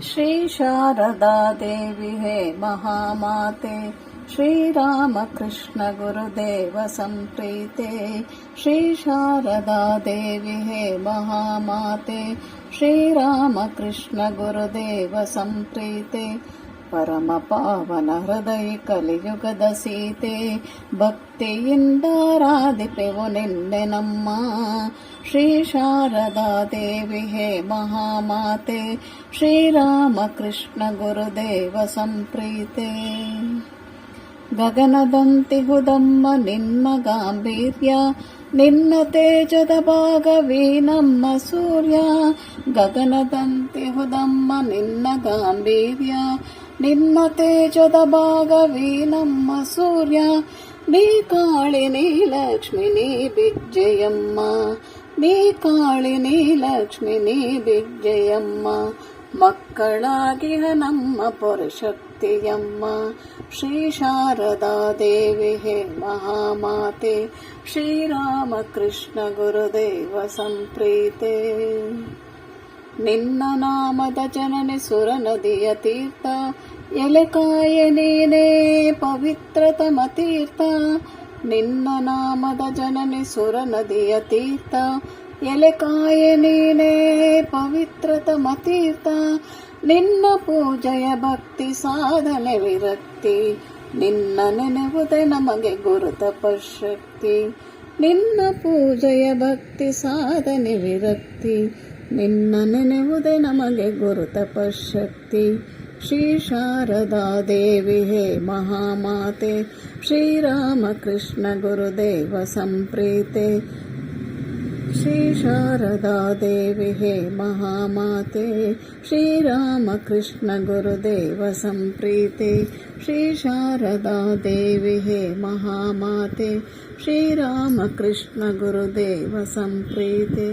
श्रीशारदा देवि महामाते श्रीरामकृष्ण गुरुदेव सम्प्रीते श्रीशारदा देवि महामाते श्रीरामकृष्ण गुरुदेव सम्प्रीते ಪರಮಪಾವನ ಹೃದಯ ಕಲಿಯುಗದ ಸೀತೆ ಭಕ್ತಿಯಿಂದಾರಾಧಿಪೆವು ನಿನ್ನೆ ನಮ್ಮ ಶ್ರೀ ಶಾರದಾ ದೇವಿ ಹೇ ಮಹಾಮಾತೆ ಶ್ರೀರಾಮಕೃಷ್ಣ ಗುರುದೇವ ಸಂಪ್ರೀತೆ ಗಗನದಂತಿ ಹುದಮ್ಮ ನಿನ್ನ ಗಾಂಭೀರ್ಯ ನಿನ್ನ ತೇಜದ ಭಾಗವೇ ನಮ್ಮ ಸೂರ್ಯ ಗಗನದಂತಿ ಹುದಮ್ಮ ನಿನ್ನ ಗಾಂಭೀರ್ಯ ನಿನ್ನ ತೇಜದ ಭಾಗವೇ ನಮ್ಮ ಸೂರ್ಯ ನೀ ಕಾಳಿನಿ ಲಕ್ಷ್ಮಿ ನೀ ಬಿಜ್ಜಯಮ್ಮ ನೀ ಕಾಳಿನಿ ಲಕ್ಷ್ಮಿ ನೀ ಬಿಜ್ಜಯಮ್ಮ ಮಕ್ಕಳಾಗಿಹ ನಮ್ಮ ಪುರಶಕ್ತಿಯಮ್ಮ ಶ್ರೀ ಶಾರದಾ ದೇವಿ ಹೇ ಮಹಾಮಾತೆ ಶ್ರೀರಾಮಕೃಷ್ಣ ಗುರುದೇವ ಸಂಪ್ರೀತೆ ನಿನ್ನ ನಾಮದ ಜನನಿ ಸುರ ನದಿಯ ತೀರ್ಥ ಎಲೆಕಾಯ ನೀನೇ ಪವಿತ್ರತಮ ತೀರ್ಥ ನಿನ್ನ ನಾಮದ ಜನನಿ ಸುರ ನದಿಯ ತೀರ್ಥ. ಎಲೆಕಾಯ ನೀನೇ ಪವಿತ್ರತಮ ತೀರ್ಥ ನಿನ್ನ ಪೂಜೆಯ ಭಕ್ತಿ ಸಾಧನೆ ವಿರಕ್ತಿ. ನಿನ್ನ ನೆನೆವುದೇ ನಮಗೆ ಗುರುತ ಪಶಕ್ತಿ. ನಿನ್ನ ಪೂಜೆಯ ಭಕ್ತಿ ಸಾಧನೆ ವಿರಕ್ತಿ. ನಿನ್ನ ನೆನೆವುದೇ ನಮಗೆ ಗುರುತ ಪಶಕ್ತಿ. ಶ್ರೀ ಶಾರದಾ ದೇವಿ ಹೇ ಮಹಾಮಾತೆ ಶ್ರೀರಾಮಕೃಷ್ಣ ಗುರುದೇವ ಸಂಪ್ರೀತೆ. ಶ್ರೀ ಶಾರದಾ ದೇವಿ ಹೇ ಮಹಾಮಾತೆ ಶ್ರೀರಾಮಕೃಷ್ಣ ಗುರುದೇವ ಸಂಪ್ರೀತೆ. ಶ್ರೀ ಶಾರದಾ ದೇವಿ ಹೇ ಮಹಾಮಾತೆ ಶ್ರೀರಾಮಕೃಷ್ಣ ಗುರುದೇವ ಸಂಪ್ರೀತೆ.